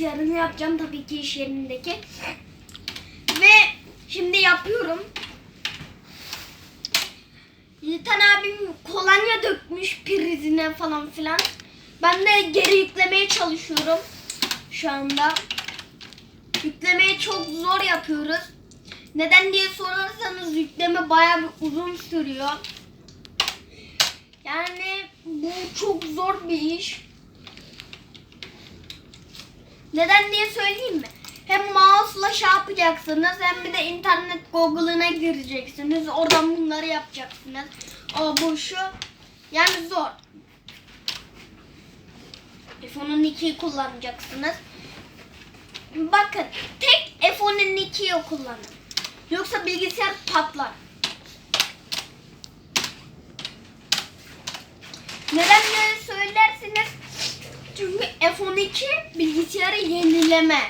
bilgisayarını yapacağım tabii ki iş yerindeki. Ve şimdi yapıyorum. Yiğitan abim kolonya dökmüş prizine falan filan. Ben de geri yüklemeye çalışıyorum şu anda. Yüklemeyi çok zor yapıyoruz. Neden diye sorarsanız yükleme bayağı bir uzun sürüyor. Yani bu çok zor bir iş. Neden diye söyleyeyim mi? Hem mouse'la şey yapacaksınız hem bir de internet Google'ına gireceksiniz. Oradan bunları yapacaksınız. O bu şu. Yani zor. iPhone'un 2'yi kullanacaksınız. Bakın tek iPhone'un 2'yi kullanın. Yoksa bilgisayar patlar. Neden böyle söylersiniz? Çünkü F12 bilgisayarı yenileme.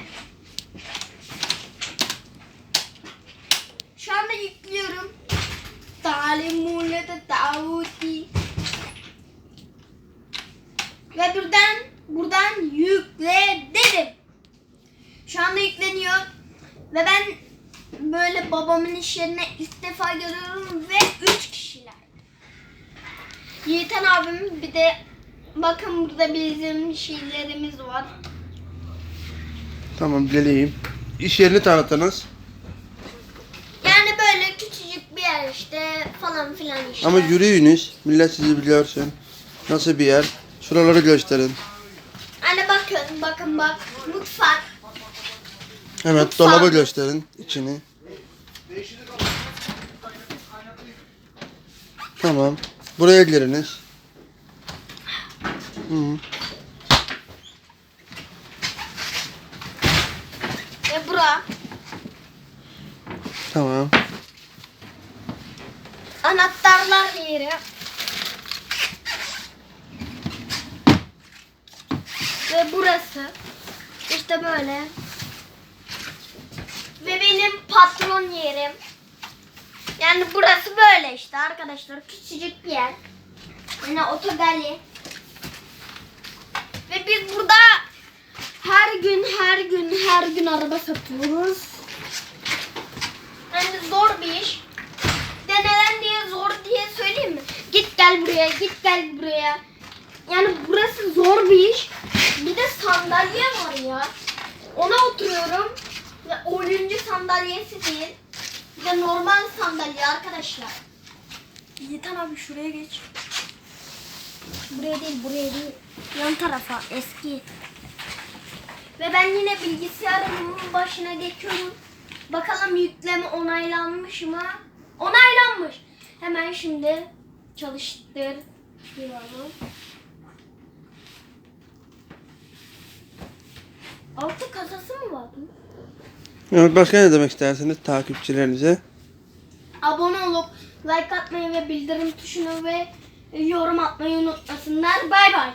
Şu anda yüklüyorum. Talimule de Davuti. Ve buradan buradan yükle dedim. Şu anda yükleniyor. Ve ben böyle babamın iş yerine ilk defa görüyorum ve üç kişiler. Yiğitan abim bir de bakın burada bizim şeylerimiz var. Tamam geleyim. İş yerini tanıtınız. Yani böyle küçücük bir yer işte falan filan işte. Ama yürüyünüz. Millet sizi biliyorsun. Nasıl bir yer? Şuraları gösterin. Hani bakın bakın bak mutfak. Evet Mutfağı. dolabı gösterin içini. Tamam. Buraya giriniz. Hı. Ve bura. Tamam. Anahtarlar yeri. Ve burası. İşte böyle. Ve benim patron yerim. Yani burası böyle işte arkadaşlar. Küçücük bir yer. Yani otogali. Ve biz burada her gün her gün her gün araba satıyoruz. Yani zor bir iş. De neden diye zor diye söyleyeyim mi? Git gel buraya, git gel buraya. Yani burası zor bir iş. Bir de sandalye var ya. Ona oturuyorum. Ve oyuncu sandalyesi değil. Bir de normal sandalye arkadaşlar. Yiğitan abi şuraya geç. Buraya değil, buraya değil. Yan tarafa, eski. Ve ben yine bilgisayarımın başına geçiyorum. Bakalım yükleme onaylanmış mı? Onaylanmış. Hemen şimdi çalıştır diyorum. Altı kasası mı var? Evet başka ne demek istersiniz takipçilerinize? Abone olup like atmayı ve bildirim tuşunu ve yorum atmayı unutmasınlar. Bay bay.